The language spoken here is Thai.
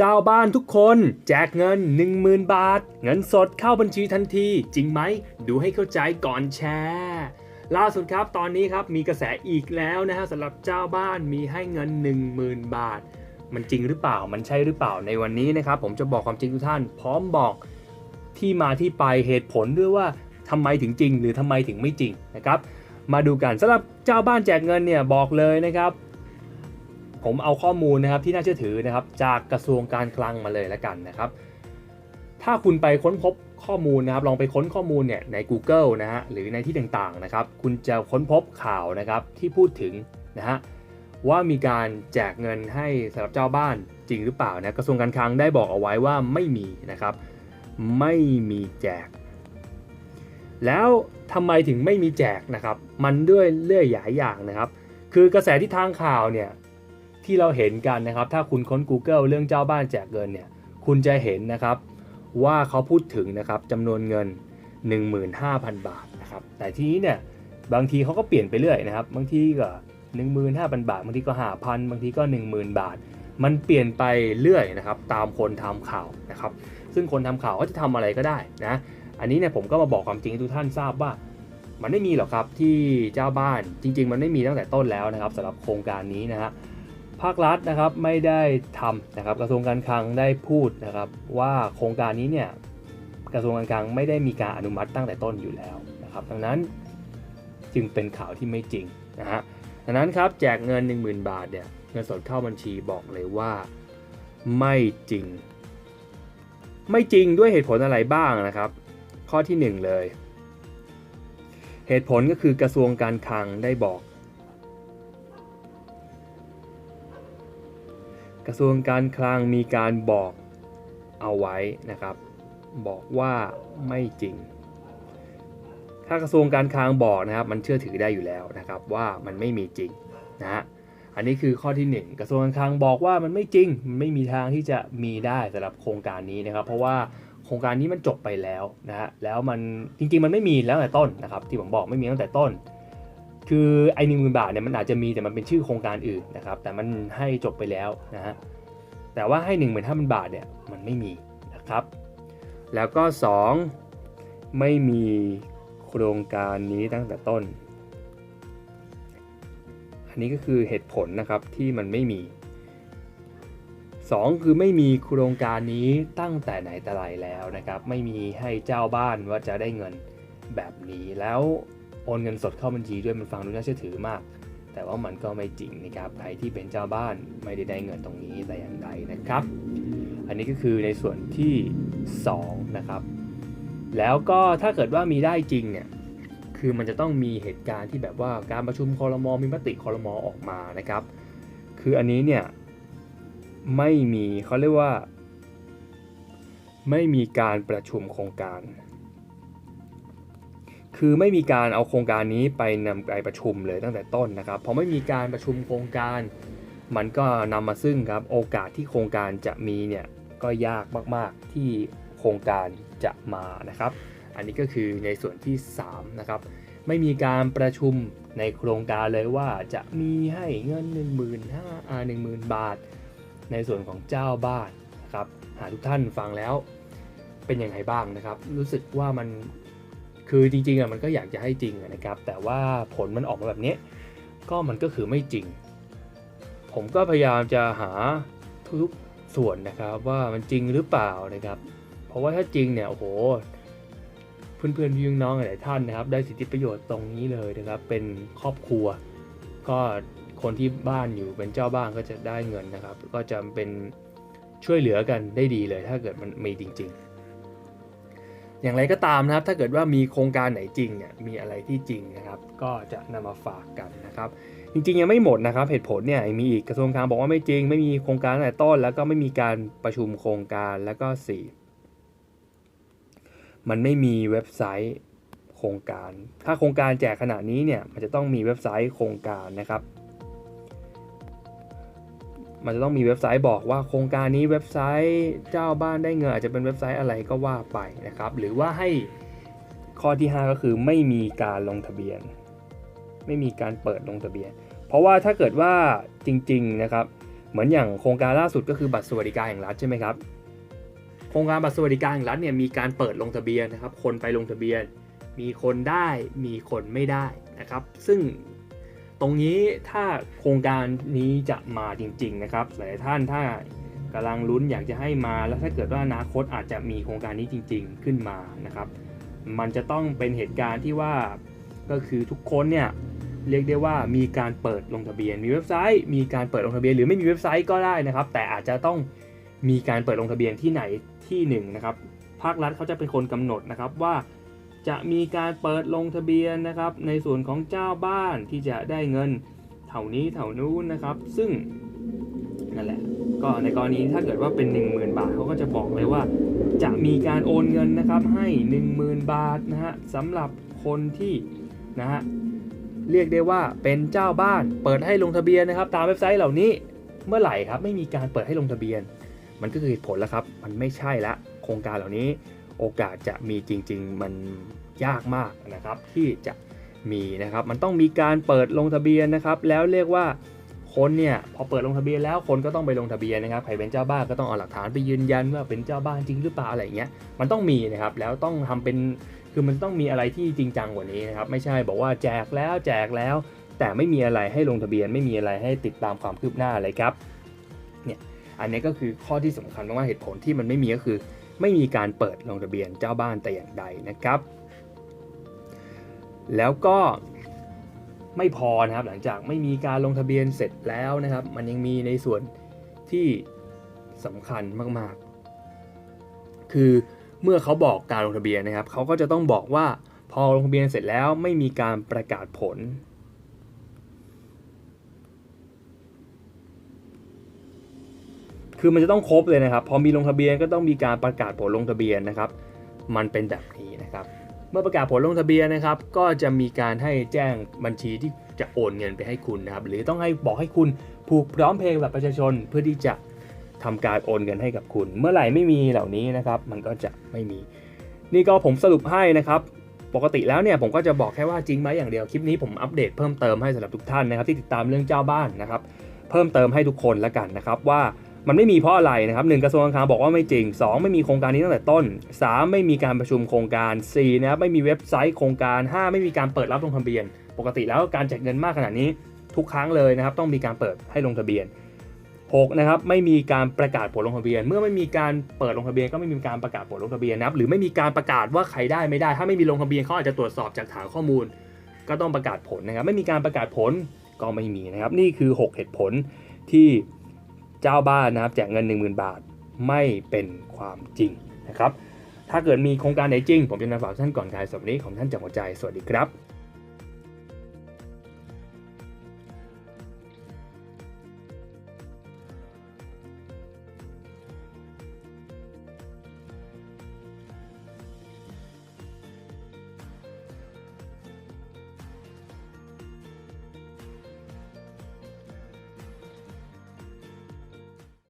เจ้าบ้านทุกคนแจกเงิน 10,000 บาท เงินสดเข้าบัญชีทันที จริงไหม ดูให้เข้าใจก่อนแชร์ล่าสุดครับตอนนี้ครับมีกระแสอีกแล้วนะฮะสำหรับเจ้าบ้านมีให้เงิน 10,000 บาท มันจริงหรือเปล่ามันใช่หรือเปล่าในวันนี้นะครับ ผมจะบอกความจริงทุกท่าน พร้อมบอกที่มาที่ไปเหตุผลด้วยว่าทำไมถึงจริง หรือทำไมถึงไม่จริงนะครับ มาดูกันสำหรับเจ้าบ้านแจกเงินเนี่ยบอกเลยนะครับ ผมเอาข้อมูลนะครับที่น่าเชื่อถือนะครับจากกระทรวงการคลังมาเลยแล้วกันนะครับ ถ้าคุณไปค้นพบข้อมูลนะครับลองไปค้นข้อมูลเนี่ยใน Google นะฮะหรือในที่ต่างๆนะครับ คุณจะค้นพบข่าวนะครับที่พูดถึงนะฮะว่ามีการแจกเงินให้สำหรับเจ้าบ้านจริงหรือเปล่านะกระทรวงการคลังได้บอกเอาไว้ว่าไม่มีนะครับ ไม่มีแจก แล้วทำไมถึงไม่มีแจกนะครับ มันด้วยเรื่อยหลายอย่างนะครับ คือกระแสที่ทางข่าวเนี่ย ที่เราเห็นกันนะครับ ถ้าคุณค้น Google เรื่องเจ้าบ้านแจกเงินเนี่ยคุณจะเห็นนะครับว่าเขาพูดถึงนะครับจำนวนเงิน 15,000 บาทนะครับแต่ทีนี้เนี่ยบางทีเขาก็เปลี่ยนไปเรื่อยนะครับบางทีก็ 15,000 บาทบางทีก็ 5,000 บางทีก็ 10,000 บาท มันเปลี่ยนไปเรื่อยนะครับตามคนทำข่าวนะครับซึ่งคนทำข่าวก็จะทำอะไรก็ได้นะอันนี้เนี่ยผมก็มาบอกความจริงให้ทุกท่านทราบว่า มันไม่มีหรอกครับที่เจ้าบ้านจริง ๆ มันไม่มีตั้งแต่ต้นแล้วนะครับสำหรับโครงการนี้นะฮะ ภาครัฐนะครับไม่ได้ทำนะครับกระทรวงการคลังได้พูดนะครับว่าโครงการนี้เนี่ยกระทรวงการคลังไม่ได้มีการอนุมัติตั้งแต่ต้นอยู่แล้วนะครับดังนั้นจึงเป็นข่าวที่ไม่จริงนะฮะดังนั้นครับแจกเงิน 10,000 บาทเนี่ยเงินสดเข้าบัญชีบอกเลยว่าไม่จริง ไม่จริงด้วยเหตุผลอะไรบ้างนะครับ ข้อที่ 1 เลย เหตุผลก็คือกระทรวงการคลังได้บอก กระทรวงการคลังมีการบอกเอาไว้นะครับ บอกว่าไม่จริง ถ้ากระทรวงการคลังบอกนะครับมันเชื่อถือได้อยู่แล้วนะครับว่ามันไม่มีจริงนะฮะอันนี้คือข้อที่ 1 กระทรวงการคลังบอกว่ามันไม่จริงมันไม่มีทางที่จะมีได้สำหรับโครงการนี้นะครับ เพราะว่าโครงการนี้มันจบไปแล้วนะฮะแล้วมันจริงๆมันไม่มีแล้วตั้งแต่ต้นนะครับ ที่ผมบอกไม่มีตั้งแต่ต้น คือไอ้หนึ่งหมื่นบาทเนี่ยมันอาจจะมีแต่มันเป็นชื่อโครงการอื่นนะครับแต่มันให้จบไปแล้วนะฮะแต่ว่าให้1 5 0 0 0บาทเนี่ยมันไม่มีนะครับ แล้วก็ 2 ไม่มีโครงการนี้ตั้งแต่ต้น อันนี้ก็คือเหตุผลนะครับที่มันไม่มี 2 คือไม่มีโครงการนี้ตั้งแต่ไหนแต่ไรแล้วนะครับ ไม่มีให้เจ้าบ้านว่าจะได้เงินแบบนี้แล้ว โอนเงินสดเข้าบัญชีด้วยมันฟังดูน่าเชื่อถือมาก แต่ว่ามันก็ไม่จริงนะครับใครที่เป็นเจ้าบ้านไม่ได้ได้เงินตรงนี้แต่อย่างใดนะครับ อันนี้ก็คือในส่วนที่ 2 นะครับ แล้วก็ถ้าเกิดว่ามีได้จริงเนี่ยคือมันจะต้องมีเหตุการณ์ที่แบบว่าการประชุมคอรมอมีมติคอรมอออกมานะครับ คืออันนี้เนี่ยไม่มีเขาเรียกว่า ไม่มีการประชุมโครงการ คือไม่มีการเอาโครงการนี้ไปนำไปประชุมเลยตั้งแต่ต้นนะครับพอไม่มีการประชุมโครงการ มันก็นำมาซึ่งครับโอกาสที่โครงการจะมีเนี่ยก็ยากมากๆที่โครงการจะมานะครับ อันนี้ก็คือในส่วนที่3นะครับไม่มีการประชุมในโครงการเลยว่าจะมีให้เงิน 1 5 0 0 0อ่า10,000บาท ในส่วนของเจ้าบ้านนะครับหาทุกท่านฟังแล้วเป็นยังไงบ้างนะครับ รู้สึกว่ามัน คือจริงๆอะมันก็อยากจะให้จริงนะครับ แต่ว่าผลมันออกมาแบบนี้ ก็มันก็คือไม่จริง ผมก็พยายามจะหาทุกส่วนนะครับว่ามันจริงหรือเปล่านะครับ เพราะว่าถ้าจริงเนี่ยโอ้โหเพื่อนๆพี่น้องหลายท่านนะครับ ได้สิทธิประโยชน์ตรงนี้เลยนะครับ เป็นครอบครัว ก็คนที่บ้านอยู่เป็นเจ้าบ้านก็จะได้เงินนะครับ ก็จะเป็นช่วยเหลือกันได้ดีเลยถ้าเกิดมันมีจริง ๆ อย่างไรก็ตามนะครับ ถ้าเกิดว่ามีโครงการไหนจริงเนี่ยมีอะไรที่จริงนะครับ ก็จะนำมาฝากกันนะครับ จริงๆ ยังไม่หมดนะครับเหตุผลเนี่ยมีอีกกระทรวงการบอกว่าไม่จริง ไม่มีโครงการแต่ต้น แล้วก็ไม่มีการประชุมโครงการแล้วก็ 4 มันไม่มีเว็บไซต์โครงการ ถ้าโครงการแจกขนาดนี้เนี่ยมันจะต้องมีเว็บไซต์โครงการนะครับ มันจะต้องมีเว็บไซต์บอกว่าโครงการนี้เว็บไซต์เจ้าบ้านได้เงินอาจจะเป็นเว็บไซต์อะไรก็ว่าไปนะครับ หรือว่าให้ข้อที่ 5 ก็คือไม่มีการลงทะเบียน ไม่มีการเปิดลงทะเบียน เพราะว่าถ้าเกิดว่าจริงๆนะครับ เหมือนอย่างโครงการล่าสุดก็คือบัตรสวัสดิการแห่งรัฐใช่ไหมครับโครงการบัตรสวัสดิการแห่งรัฐเนี่ยมีการเปิดลงทะเบียนนะครับ คนไปลงทะเบียน มีคนได้มีคนไม่ได้นะครับ ซึ่ง ตรงนี้ถ้าโครงการนี้จะมาจริง ๆ นะครับ หลายท่านถ้ากำลังลุ้นอยากจะให้มาแล้วถ้าเกิดว่าอนาคตอาจจะมีโครงการนี้จริง ๆ ขึ้นมานะครับ มันจะต้องเป็นเหตุการณ์ที่ว่าก็คือทุกคนเนี่ยเรียกได้ว่ามีการเปิดลงทะเบียน มีเว็บไซต์ มีการเปิดลงทะเบียน หรือไม่มีเว็บไซต์ก็ได้นะครับ แต่อาจจะต้องมีการเปิดลงทะเบียนที่ไหนที่หนึ่งนะครับภาครัฐเขาจะเป็นคนกำหนดนะครับว่า จะมีการเปิดลงทะเบียนนะครับ ในส่วนของเจ้าบ้านที่จะได้เงินเท่านี้เท่านู้นนะครับ ซึ่งนั่นแหละก็ในกรณีถ้าเกิดว่าเป็น 10,000 บาทเขาก็จะบอกเลยว่า จะมีการโอนเงินนะครับให้ 10,000 บาทนะฮะสำหรับคนที่นะฮะเรียกได้ว่าเป็นเจ้าบ้านเปิดให้ลงทะเบียนนะครับ ตามเว็บไซต์เหล่านี้เมื่อไหร่ครับไม่มีการเปิดให้ลงทะเบียน มันก็คือเหตุผลแล้วครับ มันไม่ใช่ละโครงการเหล่านี้โอกาสจะมีจริง ๆ มัน ยากมากนะครับที่จะมีนะครับ มันต้องมีการเปิดลงทะเบียนนะครับ แล้วเรียกว่าคนเนี่ยพอเปิดลงทะเบียนแล้วคนก็ต้องไปลงทะเบียนนะครับใครเป็นเจ้าบ้านก็ต้องเอาหลักฐานไปยืนยันว่าเป็นเจ้าบ้านจริงหรือเปล่าอะไรเงี้ยมันต้องมีนะครับแล้วต้องทำเป็นคือมันต้องมีอะไรที่จริงจังกว่านี้นะครับไม่ใช่บอกว่าแจกแล้วแจกแล้ว แต่ไม่มีอะไรให้ลงทะเบียน ไม่มีอะไรให้ติดตามความคืบหน้าเลยครับเนี่ยอันนี้ก็คือข้อที่สำคัญมากๆเหตุผลที่มันไม่มีก็คือ ไม่มีการเปิดลงทะเบียนเจ้าบ้านแต่อย่างใดนะครับ แล้วก็ไม่พอนะครับ หลังจากไม่มีการลงทะเบียนเสร็จแล้วนะครับ มันยังมีในส่วนที่สำคัญมากๆ คือเมื่อเขาบอกการลงทะเบียนนะครับเขาก็จะต้องบอกว่าพอลงทะเบียนเสร็จแล้วไม่มีการประกาศผล คือมันจะต้องครบเลยนะครับ พอมีลงทะเบียนก็ต้องมีการประกาศผลลงทะเบียนนะครับ มันเป็นแบบนี้นะครับ เมื่อประกาศผลลงทะเบียนนะครับ ก็จะมีการให้แจ้งบัญชีที่จะโอนเงินไปให้คุณนะครับ หรือต้องให้บอกให้คุณผูกพร้อมเพย์แบบประชาชนเพื่อที่จะทำการโอนเงินให้กับคุณ เมื่อไหร่ไม่มีเหล่านี้นะครับ มันก็จะไม่มี นี่ก็ผมสรุปให้นะครับ ปกติแล้วเนี่ยผมก็จะบอกแค่ว่าจริงไหมอย่างเดียว คลิปนี้ผมอัปเดตเพิ่มเติมให้สำหรับทุกท่านนะครับที่ติดตามเรื่องเจ้าบ้านนะครับ เพิ่มเติมให้ทุกคนแล้วกันนะครับว่า มันไม่มีเพราะอะไรนะครับหนึ่งกระทรวงการคลังบอกว่าไม่จริง 2 ไม่มีโครงการนี้ตั้งแต่ต้น 3 ไม่มีการประชุมโครงการ 4 นะครับไม่มีเว็บไซต์โครงการ 5 ไม่มีการเปิดรับลงทะเบียน ปกติแล้วการแจกเงินมากขนาดนี้ ทุกครั้งเลยนะครับต้องมีการเปิดให้ลงทะเบียน6นะครับไม่มีการประกาศผลลงทะเบียน เมื่อไม่มีการเปิดลงทะเบียนก็ไม่มีการประกาศผลลงทะเบียนนะครับหรือไม่มีการประกาศว่าใครได้ไม่ได้ ถ้าไม่มีลงทะเบียนเขาอาจจะตรวจสอบจากฐานข้อมูล ก็ต้องประกาศผลนะครับ ไม่มีการประกาศผลก็ไม่มีนะครับ นี่คือ 6 เหตุผลที่ เจ้าบ้านนะครับแจกเงิน 10,000 บาทไม่เป็นความจริงนะครับถ้าเกิดมีโครงการไหนจริง ผมจะนำฝากท่านก่อนการสำนี้ของท่านจากหัวใจสวัสดีครับ